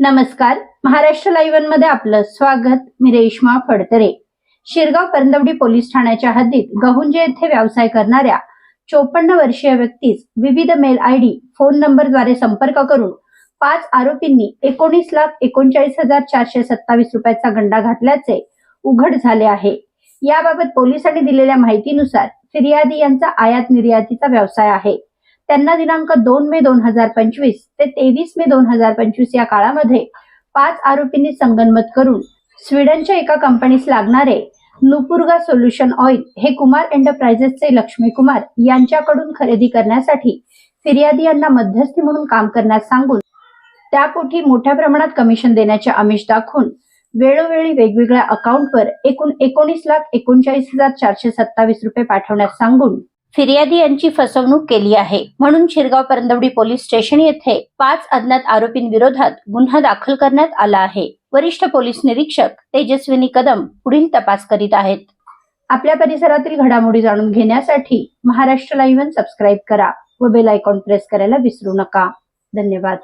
नमस्कार. महाराष्ट्र लाईव्हमध्ये आपलं स्वागत. मी रेश्मा फडतरे. शिरगाव परंदवडी पोलीस ठाण्याच्या हद्दीत गहुंजे येथे व्यवसाय करणाऱ्या चोपन्न वर्षीय व्यक्तीस विविध मेल आय डी फोन नंबरद्वारे संपर्क करून पाच आरोपींनी एकोणीस लाख एकोणचाळीस हजार चारशे सत्तावीस रुपयाचा गंडा घातल्याचे उघड झाले आहे. याबाबत पोलिसांनी दिलेल्या माहितीनुसार फिर्यादी यांचा आयात निर्यातीचा व्यवसाय आहे. त्यांना दिनांक दोन मे दोन हजार पंचवीस ते तेवीस मे दोन हजार पंचवीस या काळामध्ये पाच आरोपींनी संगनमत करून स्वीडनच्या एका कंपनीस लागणारे नुपुर्गा सोल्युशन ऑइल हे कुमार एंटरप्राइजेसचे लक्ष्मी कुमार यांच्याकडून खरेदी करण्यासाठी फिर्यादी यांना मध्यस्थी म्हणून काम करण्यास सांगून त्यापोटी मोठ्या प्रमाणात कमिशन देण्याचे आमिष दाखवून वेळोवेळी वेगवेगळ्या अकाउंटवर एकूण एकोणीस लाख एकोणचाळीस हजार चारशे सत्तावीस रुपये पाठवण्यास सांगून फिर्यादी यांची फसवणूक केली आहे. म्हणून शिरगाव परंदवडी पोलीस स्टेशन येथे पाच अज्ञात आरोपींविरोधात गुन्हा दाखल करण्यात आला आहे. वरिष्ठ पोलीस निरीक्षक तेजस्विनी कदम पुढील तपास करीत आहेत. आपल्या परिसरातील घडामोडी जाणून घेण्यासाठी महाराष्ट्र लाईव्ह सबस्क्राईब करा व बेल आयकॉन प्रेस करायला विसरू नका. धन्यवाद.